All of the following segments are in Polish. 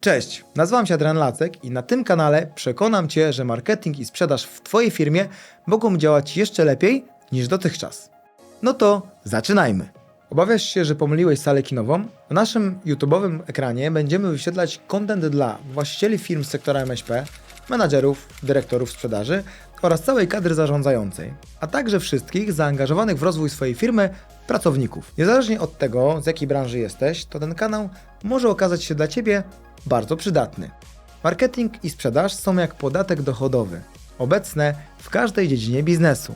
Cześć, nazywam się Adrian Lacek i na tym kanale przekonam Cię, że marketing i sprzedaż w Twojej firmie mogą działać jeszcze lepiej niż dotychczas. No to zaczynajmy. Obawiasz się, że pomyliłeś salę kinową? Na naszym YouTube'owym ekranie będziemy wyświetlać content dla właścicieli firm z sektora MŚP, menadżerów, dyrektorów sprzedaży oraz całej kadry zarządzającej, a także wszystkich zaangażowanych w rozwój swojej firmy pracowników. Niezależnie od tego, z jakiej branży jesteś, to ten kanał może okazać się dla Ciebie bardzo przydatny. Marketing i sprzedaż są jak podatek dochodowy, obecne w każdej dziedzinie biznesu.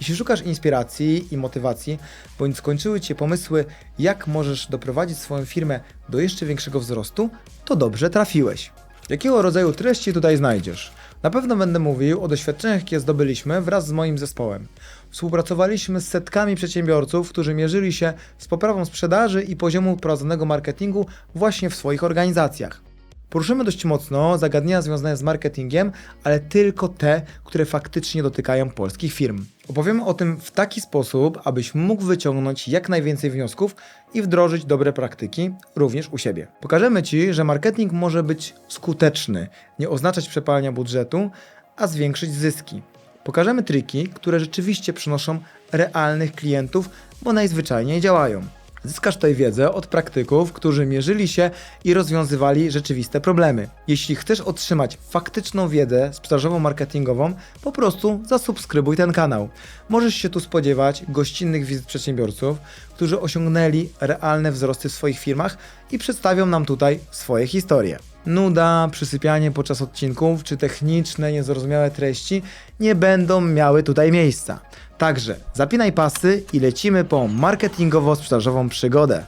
Jeśli szukasz inspiracji i motywacji, bądź skończyły Cię pomysły, jak możesz doprowadzić swoją firmę do jeszcze większego wzrostu, to dobrze trafiłeś. Jakiego rodzaju treści tutaj znajdziesz? Na pewno będę mówił o doświadczeniach, jakie zdobyliśmy wraz z moim zespołem. Współpracowaliśmy z setkami przedsiębiorców, którzy mierzyli się z poprawą sprzedaży i poziomu prowadzonego marketingu właśnie w swoich organizacjach. Poruszymy dość mocno zagadnienia związane z marketingiem, ale tylko te, które faktycznie dotykają polskich firm. Opowiemy o tym w taki sposób, abyś mógł wyciągnąć jak najwięcej wniosków i wdrożyć dobre praktyki również u siebie. Pokażemy Ci, że marketing może być skuteczny, nie oznaczać przepalania budżetu, a zwiększyć zyski. Pokażemy triki, które rzeczywiście przynoszą realnych klientów, bo najzwyczajniej działają. Zyskasz tutaj wiedzę od praktyków, którzy mierzyli się i rozwiązywali rzeczywiste problemy. Jeśli chcesz otrzymać faktyczną wiedzę sprzedażowo-marketingową, po prostu zasubskrybuj ten kanał. Możesz się tu spodziewać gościnnych wizyt przedsiębiorców, którzy osiągnęli realne wzrosty w swoich firmach i przedstawią nam tutaj swoje historie. Nuda, przysypianie podczas odcinków czy techniczne, niezrozumiałe treści nie będą miały tutaj miejsca. Także zapinaj pasy i lecimy po marketingowo-sprzedażową przygodę.